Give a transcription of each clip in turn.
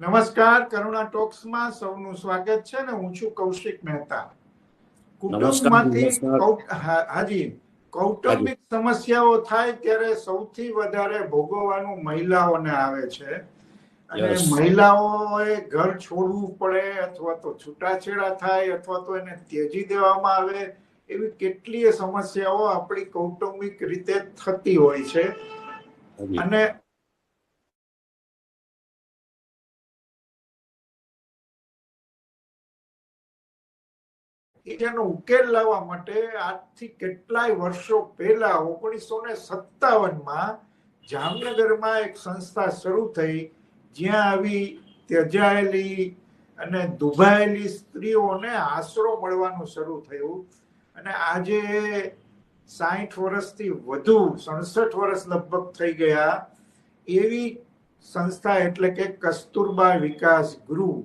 નમસ્કાર કરુણા ટોક્સમાં સૌનું સ્વાગત છે ને હું છું કૌશિક મહેતા. કુટુંબમાંથી હાજી. કૌટુંબિક સમસ્યાઓ થાય ત્યારે સૌથી વધારે ભોગવવાનું મહિલાઓને આવે છે. અને. મહિલાઓએ ઘર છોડવું પડે અથવા તો છૂટાછેડા થાય અથવા તો એને ત્યજી દેવામાં આવે એવી કેટલીય સમસ્યાઓ આપણી કૌટુંબિક રીતે થતી હોય છે. અને એનો ઉકેલ લાવવા માટે આજથી કેટલાય વર્ષો પહેલા ઓગણીસો ને સત્તાવનમાં જામનગરમાં એક સંસ્થા શરૂ થઈ. જ્યાં આવી ત્યજાયેલી અને દુભાયેલી સ્ત્રીઓને આશરો મળવાનું શરૂ થયું. અને આજે સાઠ વર્ષથી વધુ, સડસઠ વર્ષ લગભગ થઈ ગયા. એવી સંસ્થા એટલે કે કસ્તુરબા વિકાસ ગૃહ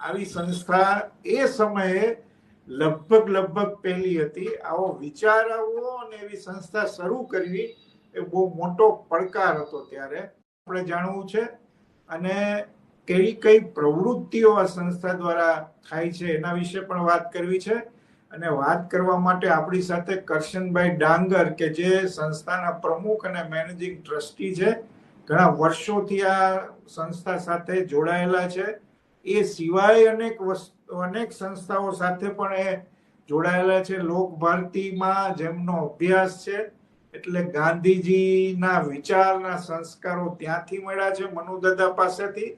આવી સંસ્થા એ સમયે લગભગ લગભગ પહેલી હતી. આવો વિચાર આવવો અને એવી સંસ્થા શરૂ કરવી એ બહુ મોટો પડકાર હતો ત્યારે. આપણે જાણવું છે અને કઈ કઈ પ્રવૃત્તિઓ આ સંસ્થા દ્વારા થાય છે એના વિશે પણ વાત કરવી છે. અને વાત કરવા માટે આપણી સાથે કરશનભાઈ ડાંગર કે જે સંસ્થાના પ્રમુખ અને મેનેજિંગ ટ્રસ્ટી છે. ઘણા વર્ષોથી આ સંસ્થા સાથે જોડાયેલા છે. એ સિવાય અનેક વસ્તુ અનેક સંસ્થાઓ સાથે પણ એ જોડાયેલા છે. લોક ભારતીમાં જેમનો અભ્યાસ છે, એટલે ગાંધીજીના વિચારના સંસ્કારો ત્યાંથી મળ્યા છે મનુદાદા પાસેથી.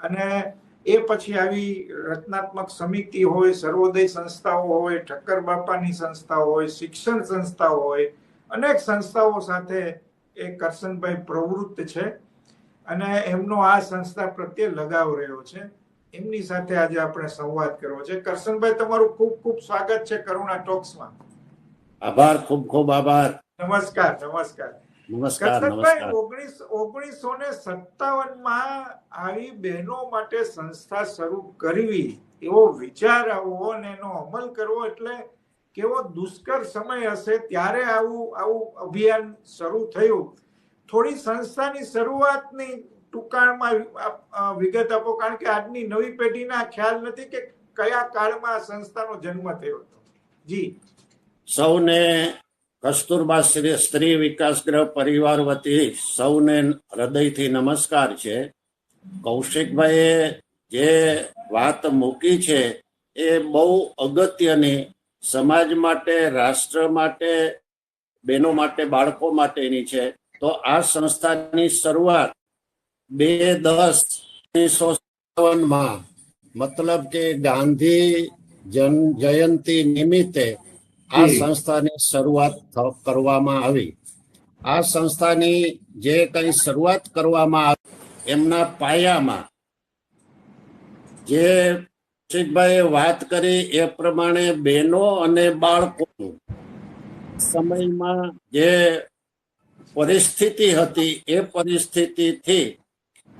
અને એ પછી આવી રચનાત્મક સમિતિ હોય, સર્વોદય સંસ્થાઓ હોય, ઠક્કર બાપાની સંસ્થાઓ હોય, શિક્ષણ સંસ્થાઓ હોય, અનેક સંસ્થાઓ સાથે એ કરશનભાઈ પ્રવૃત્ત છે. અને એમનો આ સંસ્થા પ્રત્યે લગાવ રહ્યો છે. એમની સાથે આજે આપણે સંવાદ કરવો છે. કરશનભાઈ તમારું ખૂબ ખૂબ સ્વાગત છે કરુણા ટોક્સમાં. આભાર ખૂબ ખૂબ આભાર. નમસ્કાર નમસ્કાર. નમસ્કાર કરશનભાઈ ઓગણીસ ઓગણીસો ને સત્તાવનમાં આવી બહેનો માટે સંસ્થા શરૂ કરવી એવો વિચાર આવવો અને એનો અમલ કરવો એટલે કેવો દુષ્કર સમય હશે ત્યારે આવું આવું અભિયાન શરૂ થયું. થોડી સંસ્થાની શરૂઆતની ટૂંકાણમાં વિગત આપો, કારણ કે આજની નવી પેઢીના ખ્યાલ નથી કે કયા કાળમાં સંસ્થાનો જન્મ થયો હતો. જી. સૌને કસ્તુરબા શ્રી સ્ત્રી વિકાસ ગ્રહ પરિવાર વતી સૌને હૃદયથી નમસ્કાર છે. કૌશિકભાઈએ જે વાત મૂકી છે એ બહુ અગત્યની. સમાજ માટે, રાષ્ટ્ર માટે, બહેનો માટે, બાળકો માટેની છે. તો આ સંસ્થાની શરૂઆત બે દસ ઓગણીસો માં મતલબ કે ગાંધી જન જયંતિ નિમિત્તે આ સંસ્થાની શરૂઆત કરવામાં આવી. આ સંસ્થાની જે કઈ શરૂઆત કરવામાં આવી એમના પાયામાં જે કૌશિકભાઈએ વાત કરી એ પ્રમાણે બહેનો અને બાળકોનું સમયમાં જે પરિસ્થિતિ હતી એ પરિસ્થિતિથી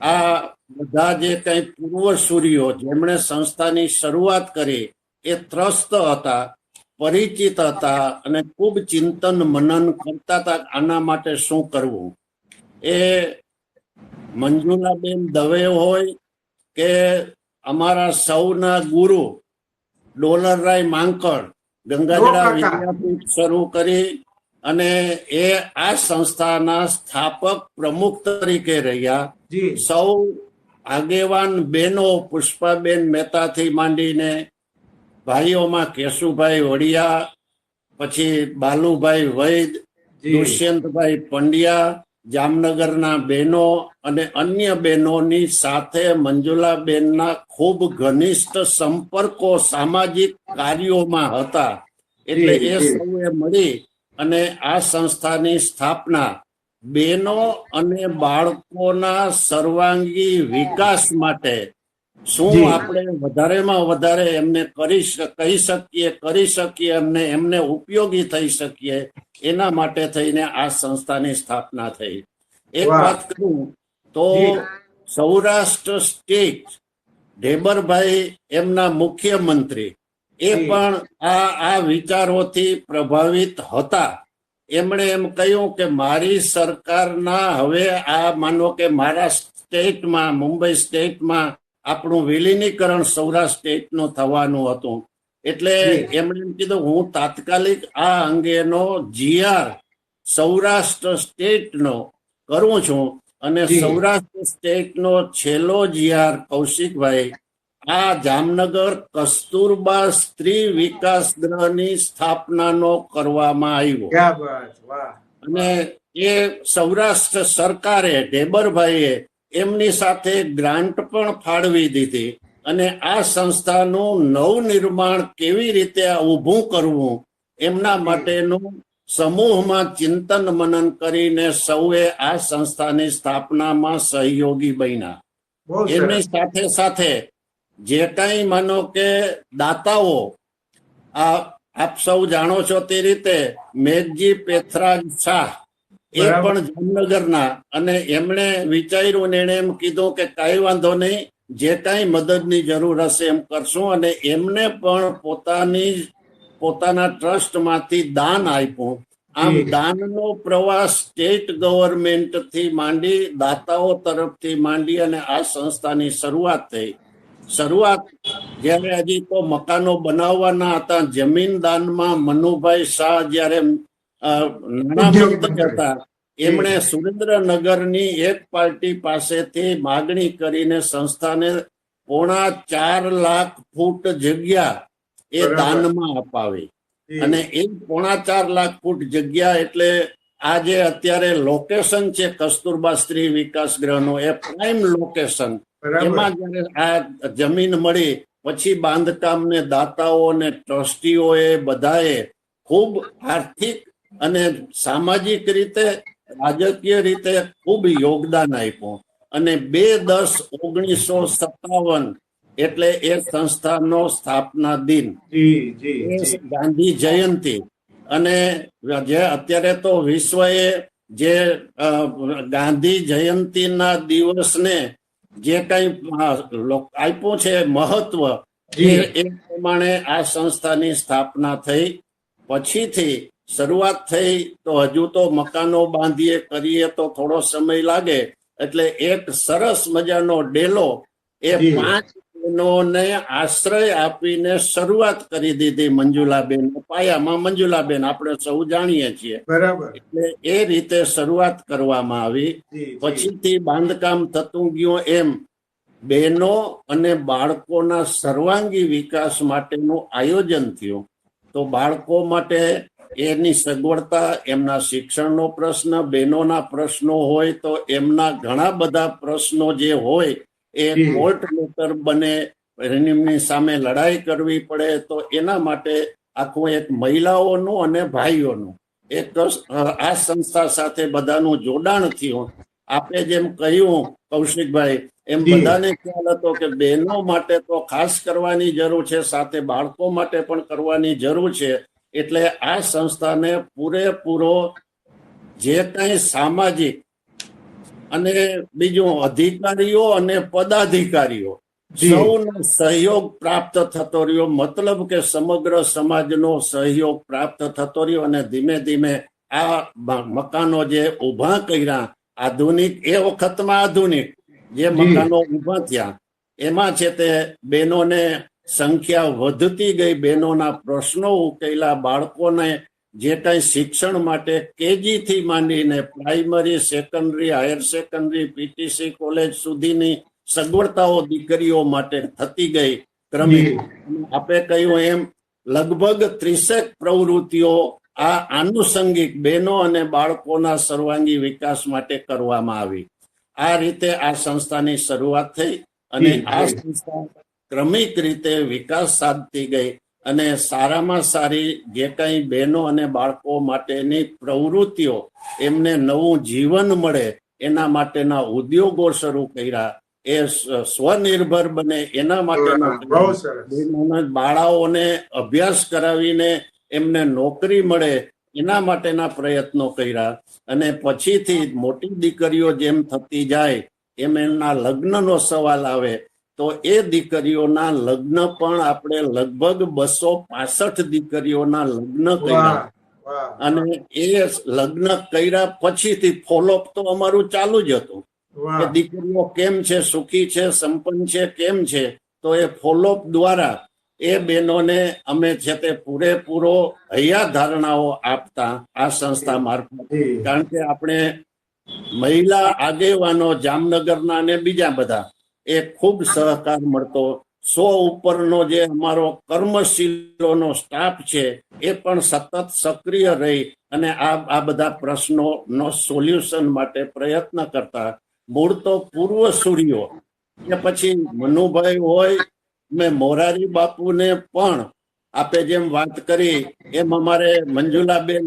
આ બધા જે કઈ પૂર્વસૂરીઓ જેમણે સંસ્થાની શરૂઆત કરી એ ત્રસ્ત હતા પરિચિત હતા અને ખૂબ ચિંતન મનન કરતા હતા આના માટે શું કરવું? એ મંજુલાબેન દવે હોય કે અમારા સૌના ગુરુ ડોલરરાય માંકડ ગંગાજળા વિદ્યાપીઠ શરૂ કરી અને એ આ સંસ્થાના સ્થાપક પ્રમુખ તરીકે રહ્યા. સૌ આગેવાન બહેનો પુષ્પાબેન મહેતાથી માંડીને ભાઈઓમાં કેશુભાઈ વડિયા પછી બાલુભાઈ વૈદ દુષ્યંતભાઈ પંડ્યા જામનગરના બહેનો અને અન્ય બહેનોની સાથે મંજુલાબેનના ખૂબ ઘનિષ્ઠ સંપર્કો સામાજિક કાર્યોમાં હતા. એટલે એ. સૌએ મળી અને આ સંસ્થાની સ્થાપના બહેનો અને બાળકોના સર્વાંગી વિકાસ માટે શું આપણે વધારેમાં વધારે એમને કરી કહી શકીએ કરી શકીએ એમને એમને ઉપયોગી થઈ શકીએ એના માટે થઈને આ સંસ્થાની સ્થાપના થઈ. એક વાત કરું તો સૌરાષ્ટ્ર સ્ટેટ ઢેબરભાઈ એમના મુખ્યમંત્રી એ પણ આ આ વિચારોથી પ્રભાવિત હતા. એમણે એમ કહ્યું કે મારી સરકારના હવે આ માનો કે મારા સ્ટેટમાં મુંબઈ સ્ટેટમાં આપણું વિલીનીકરણ સૌરાષ્ટ્ર સ્ટેટનું થવાનું હતું એટલે એમણે એમ કીધું હું તાત્કાલિક આ અંગેનો જીઆર સૌરાષ્ટ્ર સ્ટેટનો કરું છું અને. સૌરાષ્ટ્ર સ્ટેટનો છેલ્લો જીઆર કૌશિકભાઈ આ જામનગર કસ્તુરબા સ્ત્રી વિકાસ ગૃહની સ્થાપનાનો કરવામાં આવ્યો. અને એ સૌરાષ્ટ્ર સરકારે ઢેબરભાઈએ એમની સાથે ગ્રાન્ટ પણ ફાળવી દીધી. અને આ સંસ્થાનું નવનિર્માણ કેવી રીતે ઊભું કરવું એમના માટેનું સમૂહમાં ચિંતન મનન કરીને સૌએ આ સંસ્થાની સ્થાપનામાં સહયોગી બન્યા. એમની સાથે સાથે જે કઈ માનો કે દાતાઓ આ આપ સૌ જાણો છો તે રીતે મેઘજી પેથરાજ શાહ એ પણ જામનગરના અને એમણે વિચાર્યું એણે એમ કીધું કે કાંઈ વાંધો નહીં જે કાંઈ મદદની જરૂર હશે એમ કરશું અને એમને પણ પોતાની પોતાના ટ્રસ્ટમાંથી દાન આપ્યું. આમ. દાનનો પ્રવાસ સ્ટેટ ગવર્મેન્ટથી માંડી દાતાઓ તરફથી માંડી અને આ સંસ્થાની શરૂઆત થઈ. શરૂઆત જ્યારે હજી તો મકાનો બનાવવાના હતા જમીન દાનમાં મનુભાઈ શાહ જ્યારે નાણામંત્રી હતા એમણે સુરેન્દ્રનગરની એક પાર્ટી પાસેથી માગણી કરીને સંસ્થાને પોણા ચાર લાખ ફૂટ જગ્યા એ. દાનમાં અપાવી. અને એ પોણા ચાર લાખ ફૂટ જગ્યા એટલે આ જે અત્યારે લોકેશન છે કસ્તુરબા સ્ત્રી વિકાસ ગૃહનું એ પ્રાઇમ લોકેશન એમાં જયારે આ જમીન મળી પછી બાંધકામને દાતાઓ અને ટ્રસ્ટીઓએ બધાએ ખૂબ આર્થિક અને સામાજિક રીતે રાજકીય રીતે ખૂબ યોગદાન આપ્યું. અને બે દસ ઓગણીસો સત્તાવન એટલે એ સંસ્થાનો સ્થાપના દિન. ગાંધી જયંતિ. અને જે અત્યારે તો વિશ્વએ જે ગાંધી જયંતિના દિવસને જે કઈ આપ્યું છે મહત્વ એ પ્રમાણે આ સંસ્થાની સ્થાપના થઈ. પછીથી શરૂઆત થઈ તો હજુ તો મકાનો બાંધીએ કરીએ તો થોડો સમય લાગે. એટલે એક સરસ મજાનો ડેલો એ પાંચ બહેનોને આશ્રય આપીને શરૂઆત કરી દીધી મંજુલાબેન પાયામાં. મંજુલાબેન આપણે સૌ જાણીએ છીએ. બરાબર. એટલે એ રીતે શરૂઆત કરવામાં આવી. પછીથી બાંધકામ થતું ગયું એમ. બહેનો અને બાળકોના સર્વાંગી વિકાસ માટેનું આયોજન થયું. તો બાળકો માટે એની સગવડતા એમના શિક્ષણનો પ્રશ્ન બહેનોના પ્રશ્નો હોય તો એમના ઘણા બધા પ્રશ્નો જે હોય એ. કોર્ટ મેટર બને એમની સામે લડાઈ કરવી પડે તો એના માટે આખું એક મહિલાઓનું અને ભાઈઓનું. એક આ સંસ્થા સાથે બધાનું જોડાણ થયું. આપે જેમ કહ્યું કૌશિકભાઈ એમ બધાને ખ્યાલ હતો કે બહેનો માટે તો ખાસ કરવાની જરૂર છે સાથે બાળકો માટે પણ કરવાની જરૂર છે. એટલે આ સંસ્થાને પૂરેપૂરો જે કંઈ સામાજિક અને બીજું અધિકારીઓ અને પદાધિકારીઓ. સૌનો સહયોગ પ્રાપ્ત થતો રહ્યો. મતલબ કે સમગ્ર સમાજનો સહયોગ પ્રાપ્ત થતો રહ્યો અને ધીમે ધીમે આ મકાનો જે ઊભા કર્યા આધુનિક એ વખતમાં આધુનિક જે મકાનો ઊભા થયા એમાં છે તે બહેનોને સંખ્યા વધતી ગઈ. બહેનોના પ્રશ્નો ઉકેલા બાળકોને જે કઈ શિક્ષણ માટે કેજી થી માંડીને primary secondary higher secondary PTC college સુધીની સગવડતાઓ દીકરીઓ માટે થતી ગઈ. ક્રમિક જી. આપે કહ્યું એમ લગભગ ત્રીસેક પ્રવૃત્તિઓ આ આનુષંગિક બહેનો અને બાળકોના સર્વાંગી વિકાસ માટે કરવામાં આવી. આ રીતે આ સંસ્થાની શરૂઆત થઈ અને આ સંસ્થા ક્રમિક રીતે વિકાસ સાધતી ગઈ. અને સારામાં સારી જે કંઈ બહેનો અને બાળકો માટેની પ્રવૃત્તિઓ એમને નવું જીવન મળે એના માટેના ઉદ્યોગો શરૂ કર્યા. એ સ્વનિર્ભર બને એના માટેના બાળાઓને અભ્યાસ કરાવીને એમને નોકરી મળે એના માટેના પ્રયત્નો કર્યા. અને પછીથી મોટી દીકરીઓ જેમ થતી જાય એમ એમના લગ્નનો સવાલ આવે તો એ દીકરીઓના લગ્ન પણ આપણે લગભગ બસો પાસઠ દીકરીઓના લગ્ન કર્યા. અને એ લગ્ન કર્યા પછીથી ફોલોઅપ તો અમારું ચાલુ જ હતું. કે દીકરીઓ કેમ છે સુખી છે સંપન્ન છે કેમ છે? તો એ ફોલોઅપ દ્વારા એ બહેનોને અમે છે તે પૂરેપૂરો હૈયા ધારણાઓ આપતા આ સંસ્થા મારફત. કારણ કે આપણે મહિલા આગેવાનો જામનગરના અને બીજા બધા એ ખૂબ સહકાર મળતો. સો ઉપરનો જે અમારો કર્મશીલોનો સ્ટાફ છે, એ પણ સતત સક્રિય રહી અને આ આ બધા પ્રશ્નોનો સોલ્યુશન માટે પ્રયત્ન કરતા. મૂળ તો પૂર્વ સૂર્યો કે પછી મનુભાઈ હોય, મેં મોરારી બાપુને પણ આપે જેમ વાત કરી, એમ અમારે મંજુલાબેન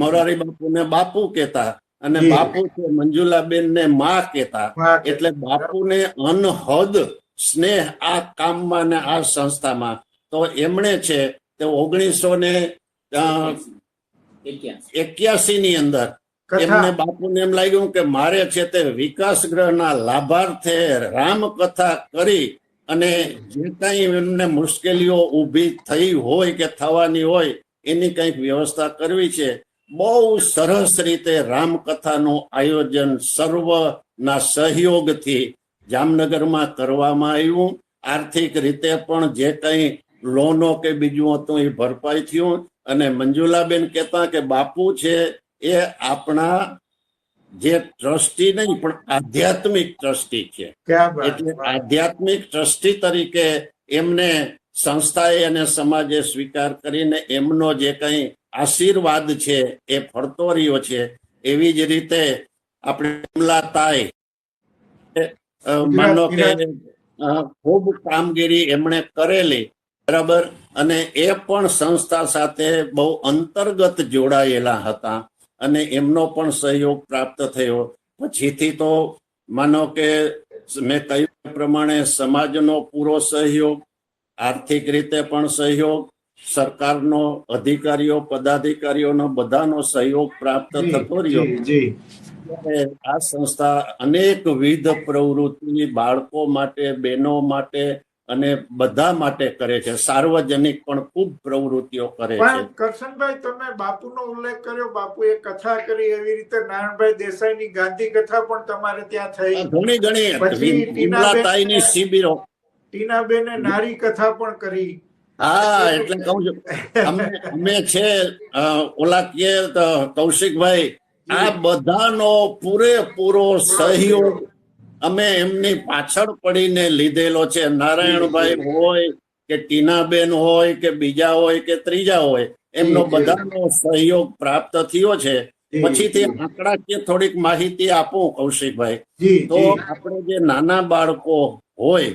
મોરારી બાપુને બાપુ કહેતા. અને બાપુ છે મંજુલાબેન ને માં કેતા એટલે બાપુને અનહદ સ્નેહ આ કામમાં ને આ સંસ્થામાં. તો એમણે છે તે ઓગણીસો ને એક્યાસી. ની અંદર એમને બાપુને એમ લાગ્યું કે મારે છે તે વિકાસ ગ્રહના લાભાર્થે રામકથા કરી અને જે કઈ એમને મુશ્કેલીઓ ઊભી થઈ હોય કે થવાની હોય એની કંઈક વ્યવસ્થા કરવી છે. બહુ સરસ રીતે રામકથાનું આયોજન સર્વના સહયોગથી જામનગરમાં કરવામાં આવ્યું. આર્થિક રીતે પણ જે કંઈ લોનો કે બીજું હતું એ ભરપાઈ થયું અને મંજુલાબેન કહેતા કે બાપુ છે એ આપણા જે ટ્રસ્ટી નહીં પણ આધ્યાત્મિક ટ્રસ્ટી છે. એટલે આધ્યાત્મિક ટ્રસ્ટી તરીકે એમને સંસ્થાએ અને સમાજે સ્વીકાર કરીને એમનો જે કંઈ આશીર્વાદ છે એ ફરતો રહ્યો છે એવી જ રીતે આપણે કમલા માનો કે ખૂબ કામગીરી એમણે કરેલી બરાબર? અને એ પણ સંસ્થા સાથે બહુ અંતર્ગત જોડાયેલા હતા અને એમનો પણ સહયોગ પ્રાપ્ત થયો. પછીથી તો માનો કે મેં કહ્યું એ પ્રમાણે સમાજનો પૂરો સહયોગ આર્થિક રીતે પણ સહયોગ સરકારનો અધિકારીઓ પદાધિકારીઓનો બધાનો સહયોગ પ્રાપ્ત થતો રહ્યો. આ સંસ્થા અનેકવિધ પ્રવૃત્તિ બાળકો માટે બહેનો માટે અને બધા માટે કરે છે. સાર્વજનિક પણ ખૂબ પ્રવૃત્તિઓ કરે છે. કરશનભાઈ તમે બાપુનો ઉલ્લેખ કર્યો. બાપુએ કથા કરી એવી રીતે નારાયણભાઈ દેસાઈની ગાંધી કથા પણ તમારે ત્યાં થઈ. ઘણી ઘણી પછી ટીનાબેન- તાઈની શિબિરો. ટીનાબેને નારી કથા પણ કરી. હા એટલે કહું છું અમે અમે છે ઓલા કે કૌશિકભાઈ આ બધાનો પૂરેપૂરો સહયોગ અમે એમની પાછળ પડીને લીધેલો છે. નારાયણભાઈ હોય કે ટીનાબેન હોય કે બીજા હોય કે ત્રીજા હોય એમનો. બધાનો સહયોગ પ્રાપ્ત થયો છે. પછી પછીથી. આંકડાકીય થોડીક માહિતી આપું કૌશિકભાઈ. તો આપણે જે નાના બાળકો હોય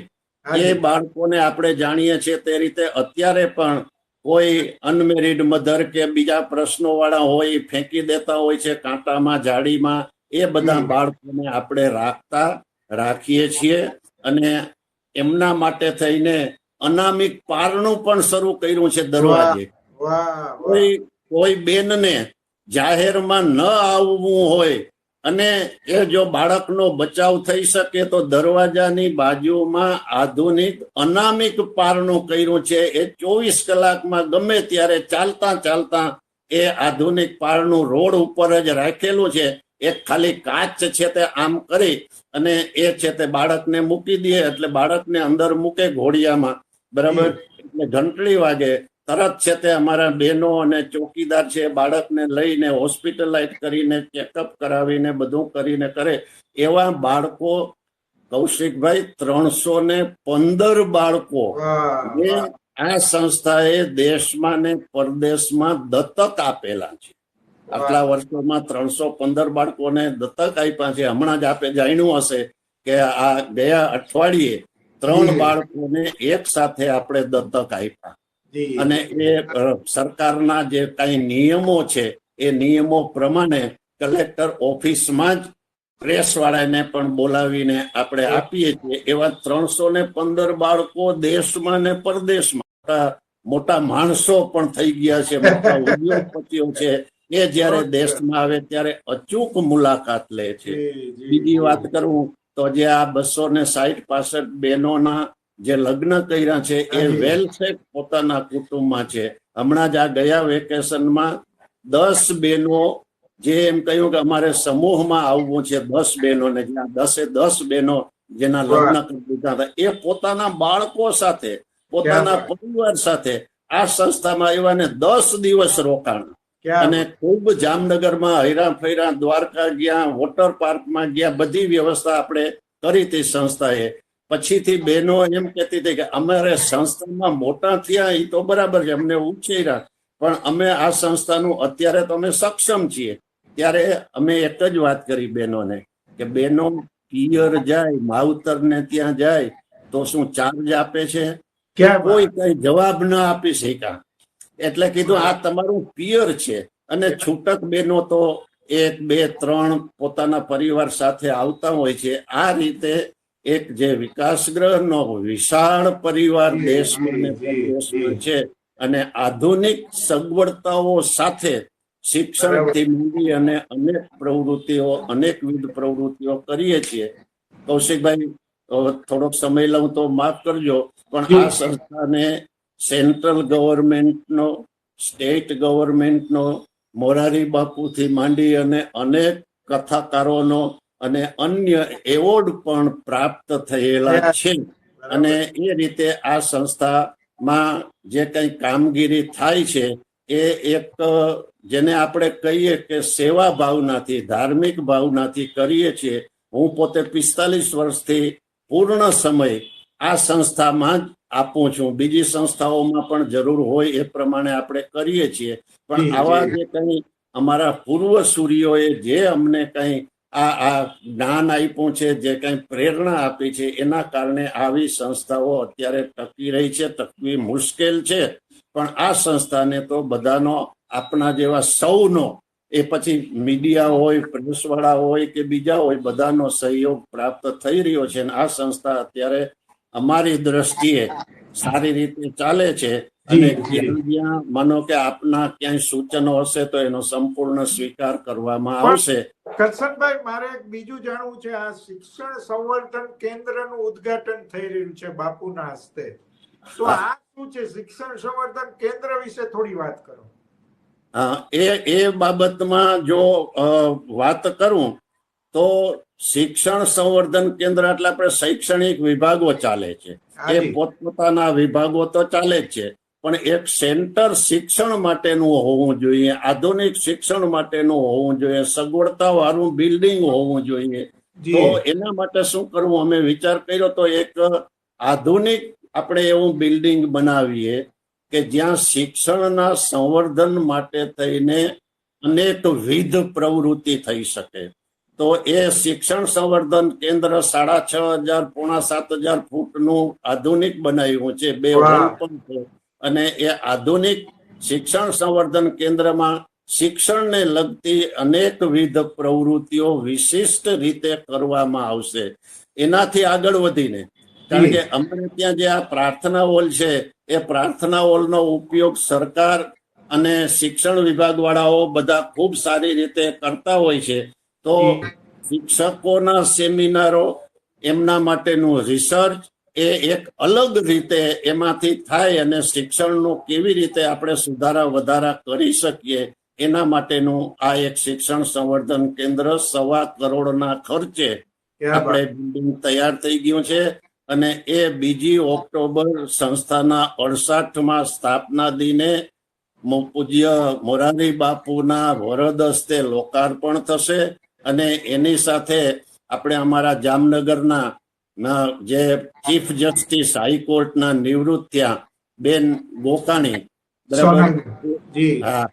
એ બાળકોને આપણે જાણીએ છીએ તે રીતે અત્યારે પણ કોઈ અનમેરિડ મધર કે બીજા પ્રશ્નો વાળા હોય ફેંકી દેતા હોય છે કાંટામાં જાડીમાં એ બધા બાળકોને આપણે રાખતા રાખીએ છીએ અને એમના માટે થઈને અનામિક પારણું પણ શરૂ કર્યું છે દરવાજે. કોઈ કોઈ બેનને જાહેરમાં ન આવવું હોય અને એ જો બાળકનો બચાવ થઈ શકે તો દરવાજાની બાજુમાં આધુનિક અનામિક પારણું કર્યું છે. એ ચોવીસ કલાકમાં ગમે ત્યારે ચાલતા ચાલતા એ આધુનિક પારણું રોડ ઉપર જ રાખેલું છે. એક ખાલી કાચ છે તે આમ કરી અને એ છે તે બાળકને મૂકી દે એટલે બાળકને અંદર મૂકે ઘોડિયામાં. બરાબર? એટલે ઘંટડી વાગે તરત છે તે અમારા બહેનો અને ચોકીદાર છે બાળકને લઈને હોસ્પિટલાઇઝ કરીને ચેકઅપ કરાવીને બધું કરીને કરે એવા બાળકો કૌશિકભાઈ ત્રણસો ને પંદર બાળકો આ સંસ્થાએ દેશમાં ને પરદેશમાં દત્તક આપેલા છે. આટલા વર્ષોમાં ત્રણસો પંદર બાળકોને દત્તક આપ્યા છે. હમણાં જ આપે જાણ્યું હશે કે આ ગયા અઠવાડિયે ત્રણ. બાળકોને એક સાથે આપણે દત્તક આપ્યા. અને એ સરકારના જે કઈ નિયમો છે એ નિયમો પ્રમાણે કલેક્ટર ઓફિસમાં જ પ્રેસ વાળાને પણ બોલાવીને આપણે આપીએ છીએ. એવા ત્રણસો ને પંદર બાળકો દેશમાં ને પરદેશમાં. મોટા માણસો પણ થઈ ગયા છે મોટા ઉદ્યોગપતિઓ છે. એ જયારે દેશમાં આવે ત્યારે અચૂક મુલાકાત લે છે. બીજી વાત કરું તો જે આ બસો ને સાહીઠ પાસઠ બહેનોના જે લગ્ન કર્યા છે એ વેલ સેટ પોતાના કુટુંબમાં છે. હમણાં જ આ ગયા વેકેશનમાં દસ બહેનો જે એમ કહ્યું કે અમારે સમૂહમાં આવવું છે દસ બહેનોને જ્યાં દસે દસ બહેનો જેના લગ્ન કરી દીધા હતા. એ પોતાના બાળકો સાથે પોતાના પરિવાર સાથે આ સંસ્થામાં આવ્યા ને દસ દિવસ રોકાણ. અને ખૂબ જામનગરમાં હૈરા ફૈરા દ્વારકા ગયા વોટર પાર્કમાં ગયા બધી વ્યવસ્થા આપણે કરી હતી સંસ્થાએ. પછીથી બહેનો એમ કહેતી હતી કે અમારે સંસ્થામાં મોટા થયા એ તો બરાબર છે અમને ઉછેર્યા. પણ અમે આ સંસ્થાનું અત્યારે તો અમે સક્ષમ છીએ. ત્યારે અમે એક જ વાત કરી બહેનોને કે બહેનો પિયર જાય માવતરને ત્યાં જાય તો શું ચાર્જ આપે છે? ક્યાં કોઈ કઈ જવાબ ન આપી શક્યા. એટલે કીધું આ તમારું પિયર છે. અને છૂટક બેનો તો એક બે ત્રણ પોતાના પરિવાર સાથે આવતા હોય છે. આ રીતે એક જે વિકાસ ગ્રહનો વિશાળ પરિવાર દેશમાં ને પરદેશમાં છે અને આધુનિક સગવડતાઓ સાથે શિક્ષણથી માંડી અને અનેક પ્રવૃત્તિઓ અનેકવિધ પ્રવૃત્તિઓ કરીએ છીએ. કૌશિકભાઈ થોડોક સમય લઉં તો માફ કરજો પણ આ સંસ્થાને સેન્ટ્રલ ગવર્મેન્ટનો સ્ટેટ ગવર્મેન્ટનો મોરારી બાપુથી માંડી અને અનેક કથાકારોનો અને અન્ય એવોર્ડ પણ પ્રાપ્ત થયેલા છે. અને એ રીતે આ સંસ્થામાં જે કંઈ કામગીરી થાય છે એ એક જેને આપણે કહીએ કે સેવા ભાવનાથી ધાર્મિક ભાવનાથી કરીએ છીએ. હું પોતે પિસ્તાલીસ વર્ષથી પૂર્ણ સમય આ સંસ્થામાં જ આપું છું. બીજી સંસ્થાઓમાં પણ જરૂર હોય એ પ્રમાણે આપણે કરીએ છીએ. પણ આવા જે કંઈ અમારા પૂર્વ સૂર્યોએ જે અમને કંઈ આ આ જ્ઞાન આપ્યું છે, જે કંઈ પ્રેરણા આપી છે, એના કારણે આવી સંસ્થાઓ અત્યારે ટકી રહી છે, ટકવી મુશ્કેલ છે. પણ આ સંસ્થાને તો બધાનો, આપણા જેવા સૌનો, એ પછી મીડિયા હોય, પ્રેસવાળા હોય કે બીજા હોય, બધાનો સહયોગ પ્રાપ્ત થઈ રહ્યો છે. અને આ સંસ્થા અત્યારે અમારી દ્રષ્ટિએ સારી રીતે ચાલે છે. અને. જ્યાં માનો કે આપના ક્યાંય સૂચનો હશે તો એનો સંપૂર્ણ સ્વીકાર કરવામાં આવશે. કરશનભાઈ મારે એક બીજું જાણવું છે આ શિક્ષણ સંવર્ધન કેન્દ્રનું ઉદ્ઘાટન થઈ રહ્યું છે બાપુના હસ્તે. તો આ શું છે? શિક્ષણ સંવર્ધન કેન્દ્ર વિશે થોડી વાત કરો. એ એ બાબતમાં જો અ, વાત કરું તો શિક્ષણ સંવર્ધન કેન્દ્ર એટલે આપણે શૈક્ષણિક વિભાગો ચાલે છે. એ પોતપોતાના વિભાગો તો ચાલે જ છે. પણ એક સેન્ટર શિક્ષણ માટેનું હોવું જોઈએ આધુનિક શિક્ષણ માટેનું હોવું જોઈએ સગવડતા વાળું બિલ્ડિંગ હોવું જોઈએ. તો એના માટે શું કરવું? અમે વિચાર કર્યો તો એક આધુનિક આપણે એવું બિલ્ડિંગ બનાવીએ કે જ્યાં શિક્ષણના સંવર્ધન માટે થઈને અનેક વિધ પ્રવૃત્તિ થઈ શકે. તો એ શિક્ષણ સંવર્ધન કેન્દ્ર સાડા છ હજાર પોણા સાત હજાર ફૂટનું આધુનિક બનાવ્યું છે. બે. પણ છે. અને એ આધુનિક શિક્ષણ સંવર્ધન કેન્દ્રમાં શિક્ષણને લગતી અનેકવિધ પ્રવૃત્તિઓ વિશિષ્ટ રીતે કરવામાં આવશે. એનાથી આગળ વધીને કારણ કે અમારે ત્યાં જે આ પ્રાર્થના હોલ છે એ પ્રાર્થના હોલનો ઉપયોગ સરકાર અને શિક્ષણ વિભાગ વાળાઓ બધા ખૂબ સારી રીતે કરતા હોય છે. તો શિક્ષકોના સેમિનારો એમના માટેનું રિસર્ચ એ એક અલગ રીતે એમાંથી થાય અને શિક્ષણનો કેવી રીતે આપણે સુધારા વધારા કરી શકીએ એના માટેનું આ એક શિક્ષણ સંવર્ધન કેન્દ્ર સવા કરોડના ખર્ચે આપણે બિલ્ડિંગ તૈયાર થઈ ગયું છે અને એ બીજી ઓક્ટોબર સંસ્થાના અડસાઠમાં સ્થાપના દિને પૂજ્ય મોરારી બાપુના વરદ હસ્તે લોકાર્પણ થશે અને એની સાથે આપણે અમારા જામનગરના જે ચીફ જસ્ટિસ હાઈકોર્ટના નિવૃત્ત થયા બેન ગોકાણી બરાબર? હા.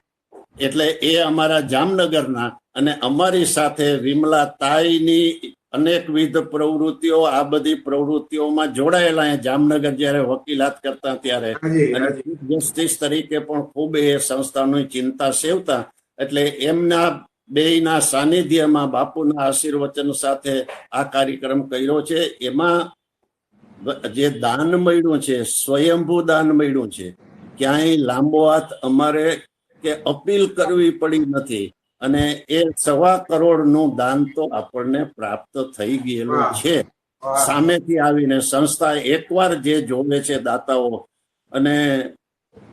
એટલે એ અમારા જામનગરના અને અમારી સાથે વિમલા તાઈની અનેકવિધ પ્રવૃત્તિઓ આ બધી પ્રવૃત્તિઓમાં જોડાયેલા જામનગર જયારે વકીલાત કરતા ત્યારે. અને ચીફ જસ્ટિસ તરીકે પણ ખૂબ એ સંસ્થાની ચિંતા સેવતા એટલે એમના બેયના સાનિધ્યમાં બાપુના આશીર્વચન સાથે આ કાર્યક્રમ કર્યો છે. એમાં જે દાન મળ્યું છે સ્વયંભૂ દાન મળ્યું છે ક્યાંય લાંબો હાથ અમારે કે અપીલ કરવી પડી નથી. અને એ સવા કરોડનું દાન તો આપણને પ્રાપ્ત થઈ ગયેલું છે. સામેથી આવીને સંસ્થા એકવાર જે જોવે છે દાતાઓ અને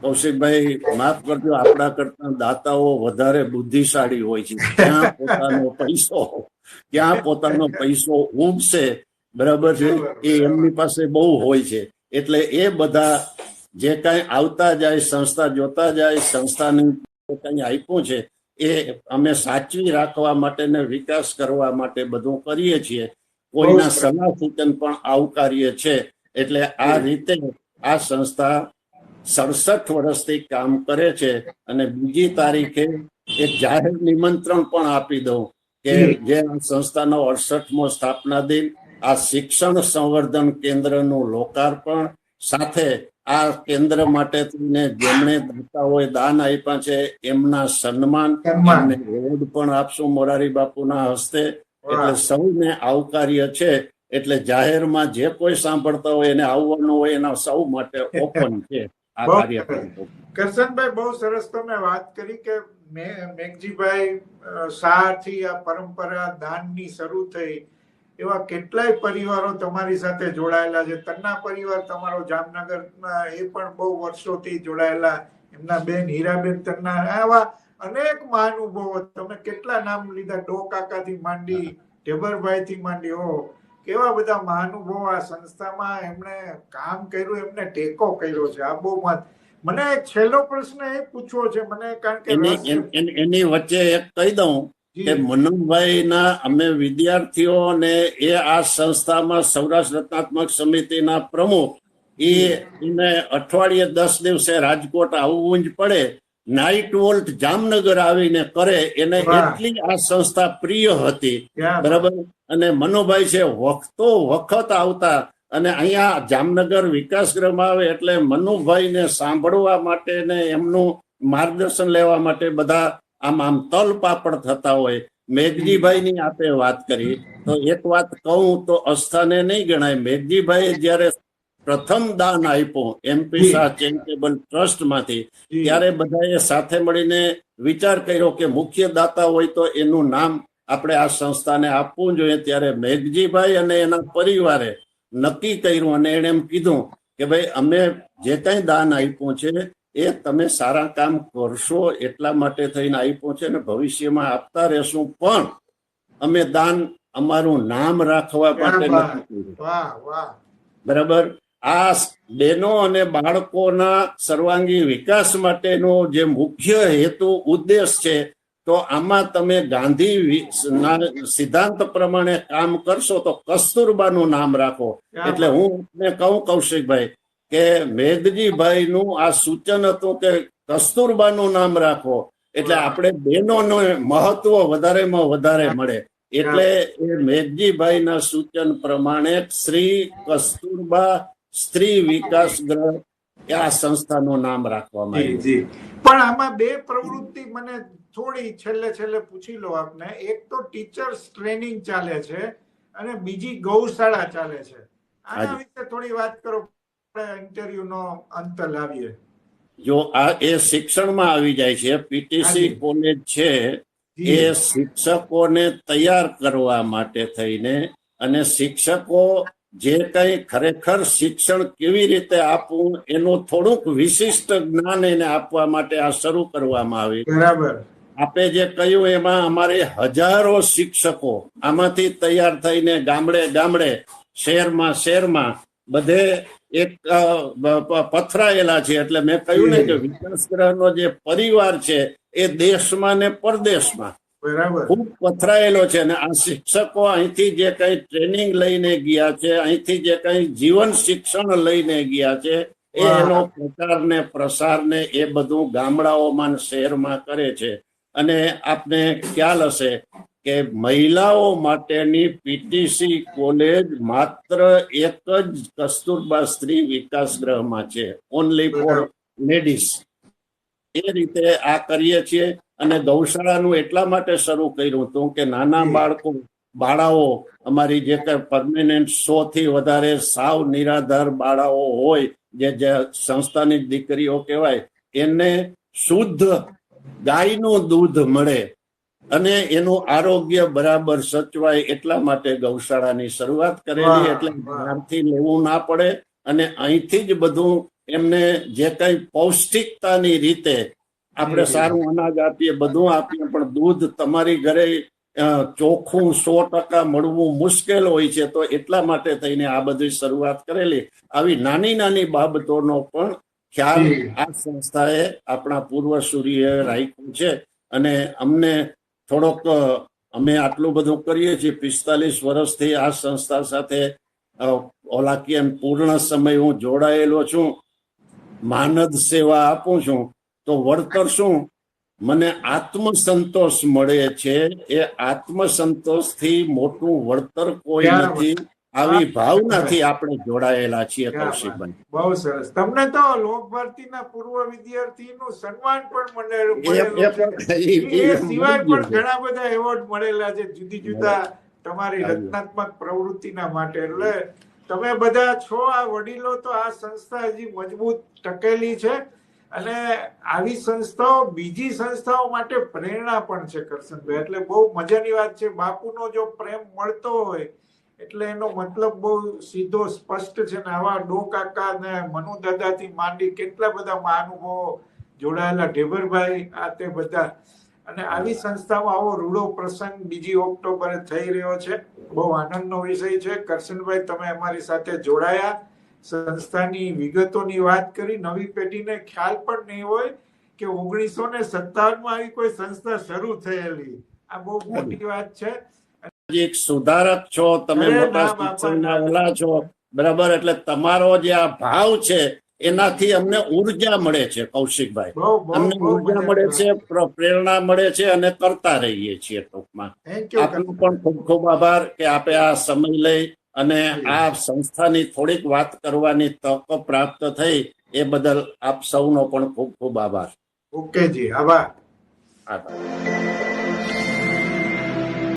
કૌશિકભાઈ માફ કરજો આપણા કરતા દાતાઓ વધારે બુદ્ધિશાળી હોય છે. ક્યાં પોતાનો પૈસો ક્યાં પોતાનો પૈસો ઉગશે બરાબર છે? એ એમની પાસે બહુ હોય છે. એટલે એ બધા જે કાંઈ આવતા જાય સંસ્થા જોતા જાય સંસ્થાને કાંઈ આપ્યું છે એ અમે સાચવી રાખવા માટે ને વિકાસ કરવા માટે બધું કરીએ છીએ. કોઈના સલાહ સૂચન પણ આવકાર્ય છે. એટલે આ રીતે આ સંસ્થા સડસઠ વર્ષથી કામ કરે છે અને બીજી તારીખે એક જાહેર નિમંત્રણ પણ આપી દઉં કે જે સંસ્થાનો અડસઠમો સ્થાપના દિન આ શિક્ષણ સંવર્ધન કેન્દ્રનું લોકાર્પણ સાથે આ કેન્દ્ર માટે થઈને જેમણે દાતાઓએ દાન આપ્યા છે એમના સન્માન. એમને એવોર્ડ પણ આપશું મોરારી બાપુના હસ્તે. એટલે સૌને આવકાર્ય છે. એટલે જાહેરમાં જે કોઈ સાંભળતા હોય એને આવવાનું હોય એના સૌ માટે ઓપન છે. કરશનભાઈ બહુ સરસ તમે વાત કરી કે મેઘજીભાઈ શાહથી આ પરંપરા દાનની શરૂ થઈ. એવા કેટલાય પરિવારો તમારી સાથે જોડાયેલા છે. તન્ના પરિવાર તમારો જામનગરમાં એ પણ બહુ વર્ષોથી જોડાયેલા. એમના બેન હીરાબેન તન્ના આવા અનેક મહાનુભવો. તમે કેટલા નામ લીધા? ડો કાકાથી માંડી ઢેબરભાઈથી માંડી. હો કેવા બધા મહાનુભાવો આ સંસ્થામાં એમણે કામ કર્યું એમને ટેકો કર્યો છે? આ બહુ મત મને છેલ્લો પ્રશ્ન એ પૂછવો છે મને કારણ કે એની વચ્ચે એક કહી દઉં કે મનમભાઈ ના અમે વિદ્યાર્થીઓ ને એ આ સંસ્થામાં સૌરાષ્ટ્ર રત્નાત્મક સમિતિના પ્રમુખ એ એને અઠવાડિયે દસ દિવસે રાજકોટ આવવું જ પડે નાઇટ વોલ્ટ જામનગર આવીને કરે એને એટલી આ સંસ્થા પ્રિય હતી. બરાબર? અને મનોભાઈ છે વખતો વખત આવતા અને અહીંયા જામનગર વિકાસગૃહમાં આવે એટલે મનુભાઈને સાંભળવા માટે ને એમનું માર્ગદર્શન લેવા માટે બધા આમ આમ તલ પાપડ થતા હોય. મેઘજીભાઈની આપે વાત કરી. તો એક વાત કહું તો અસ્થાને નહીં ગણાય. મેઘજીભાઈ જ્યારે પ્રથમ દાન આપ્યું એમપી શાહ ચેરિટેબલ ટ્રસ્ટમાંથી. જી, ત્યારે બધાએ સાથે મળીને વિચાર કર્યો કે મુખ્ય દાતા હોય તો એનું નામ આપણે આ સંસ્થાને આપવું જોઈએ. ત્યારે મેઘજીભાઈ અને એના પરિવારે નક્કી કર્યું અને એણે એમ કીધું કે ભાઈ અમે જે કઈ દાન આપ્યું છે એ તમે સારા કામ કરશો એટલા માટે થઈને આપ્યું છે અને ભવિષ્યમાં આપતા રહેશું. પણ અમે દાન અમારું નામ રાખવા માટે બરાબર? આ બહેનો અને બાળકોના સર્વાંગી વિકાસ માટેનો જે મુખ્ય હેતુ ઉદ્દેશ છે તો આમાં તમે ગાંધી સિદ્ધાંત પ્રમાણે કામ કરશો તો કસ્તુરબાનું નામ રાખો. એટલે હું કહું કૌશિકભાઈ કે મેઘજીભાઈ નું આ સૂચન હતું કે કસ્તુરબાનું નામ રાખો. એટલે આપણે બહેનોનો મહત્વ વધારેમાં વધારે મળે. એટલે એ મેઘજીભાઈના સૂચન પ્રમાણે શ્રી કસ્તુરબા સ્ત્રી વિકાસ ગ્રહ એ આ સંસ્થાનું નામ રાખવામાં આવ્યું. પણ આમાં બે પ્રવૃત્તિ મને થોડી છેલ્લે છેલ્લે પૂછી લો આપને. એક તો ટીચર્સ ટ્રેનિંગ ચાલે છે અને બીજી ગૌશાળા ચાલે છે. આના. વિશે થોડી વાત કરો ઇન્ટરવ્યુ નો અંત લાવીએ. જો આ એ શિક્ષણમાં આવી જાય છે પીટીસી કોલેજ છે એ શિક્ષકોને તૈયાર કરવા માટે થઈને અને શિક્ષકો જે કંઈ ખરેખર શિક્ષણ કેવી રીતે આપવું એનું થોડુંક વિશિષ્ટ જ્ઞાન એને આપવા માટે આ શરૂ કરવામાં આવી. બરાબર. આપે જે કહ્યું એમાં અમારે હજારો શિક્ષકો આમાંથી તૈયાર થઈને ગામડે ગામડે શહેરમાં શહેરમાં બધે એક પથરાયેલા છે. એટલે મેં કહ્યું ને કે વિકાસ ગ્રહનો જે પરિવાર છે એ દેશમાં ને પરદેશમાં. બરાબર. ખૂબ પથરાયેલો છે અને આ શિક્ષકો અહીંથી જે કઈ ટ્રેનિંગ લઈને ગયા છે અહીંથી જે કઈ જીવન શિક્ષણ લઈને ગયા છે એનો પ્રચાર ને પ્રસાર ને એ બધું ગામડાઓમાં શહેરમાં કરે છે. અને આપને ખ્યાલ હશે કે મહિલાઓ માટેની પીટીસી કોલેજ માત્ર એક જ કસ્તુરબા સ્ત્રી વિકાસ ગૃહમાં છે. ઓનલી ફોર લેડીઝ એ રીતે આ કરીએ છીએ. અને ગૌશાળાનું એટલા માટે શરૂ કર્યું હતું કે નાના બાળકો બાળાઓ અમારી જે કઈ પરમેનન્ટ સો થી વધારે સાવ નિરાધાર બાળાઓ હોય જે જે સંસ્થાની દીકરીઓ કહેવાય એને શુદ્ધ ગાયનું દૂધ મળે અને એનું આરોગ્ય બરાબર સચવાય એટલા માટે ગૌશાળાની શરૂઆત કરેલી એટલે. બહારથી લેવું ના પડે અને અહીંથી જ બધું એમને જે કઈ પૌષ્ટિકતાની રીતે આપણે સારું અનાજ આપીએ બધું આપીએ પણ દૂધ તમારી ઘરે ચોખ્ખું સો ટકા મળવું મુશ્કેલ હોય છે તો એટલા માટે થઈને આ બધી શરૂઆત કરેલી. આવી નાની નાની બાબતોનો પણ ખ્યાલ. આ સંસ્થાએ આપણા પૂર્વ સૂર્ય રાખ્યું છે. અને અમને થોડોક અમે આટલું બધું કરીએ છીએ પિસ્તાલીસ વર્ષથી આ સંસ્થા સાથે અ, ઓલા કેમ પૂર્ણ સમય હું જોડાયેલો છું. માનદ સેવા આપું છું. તો વળતર શું? મને આત્મસંતોષ મળે છે. એ આત્મસંતોષથી મોટું વળતર કોઈ નથી. આવી ભાવનાથી આપણે જોડાયેલા છીએ કૌશિકભાઈ બહુ સરસ. તમને તો લોક ભારતીના પૂર્વ વિદ્યાર્થીનું સન્માન પણ મળેલું એ પણ- સિવાય ઘણા બધા એવોર્ડ મળેલા છે જુદી જુદા તમારી. રચનાત્મક પ્રવૃત્તિના માટે. એટલે તમે બધા છો આ વડીલો તો આ સંસ્થા હજી મજબૂત ટકેલી છે. અને આવી સંસ્થાઓ બીજી સંસ્થાઓ માટે પ્રેરણા પણ છે કરશનભાઈ એટલે બહુ મજાની વાત છે. બાપુનો જો પ્રેમ મળતો હોય, એટલે એનો મતલબ બહુ સીધો, સ્પષ્ટ છે ને આવા ડો કાકા ને મનુ દાદાથી માંડી કેટલા બધા મહાનુભવો જોડાયેલા, ઢેબરભાઈ, આ તે બધા. અને આવી સંસ્થામાં આવો રૂડો પ્રસંગ બીજી ઓક્ટોબરે થઈ રહ્યો છે. બહુ આનંદનો વિષય છે. કરશનભાઈ, તમે અમારી સાથે જોડાયા. સંસ્થાની વિગતોની વાત કરી નવી પેઢીને ખ્યાલ પણ નહીં હોય કે ઓગણીસો ને સત્તાવનમાં આવી કોઈ સંસ્થા શરૂ થયેલી. આ બહુ મોટી વાત છે. એક સુધારક છો તમે મોટા શિક્ષણના ઓલા છો બરાબર? એટલે તમારો જે આ ભાવ છે એનાથી અમને ઊર્જા મળે છે કૌશિકભાઈ. અમને ઊર્જા મળે છે પ્રેરણા મળે છે અને કરતા રહીએ છીએ ટૂંકમાં. આપનો પણ ખૂબ ખૂબ આભાર કે આપે આ સમય લઈ અને આ સંસ્થાની થોડીક વાત કરવાની તક પ્રાપ્ત થઈ એ બદલ આપ સૌનો પણ ખૂબ ખૂબ આભાર. ઓકે જી આભાર. આભાર.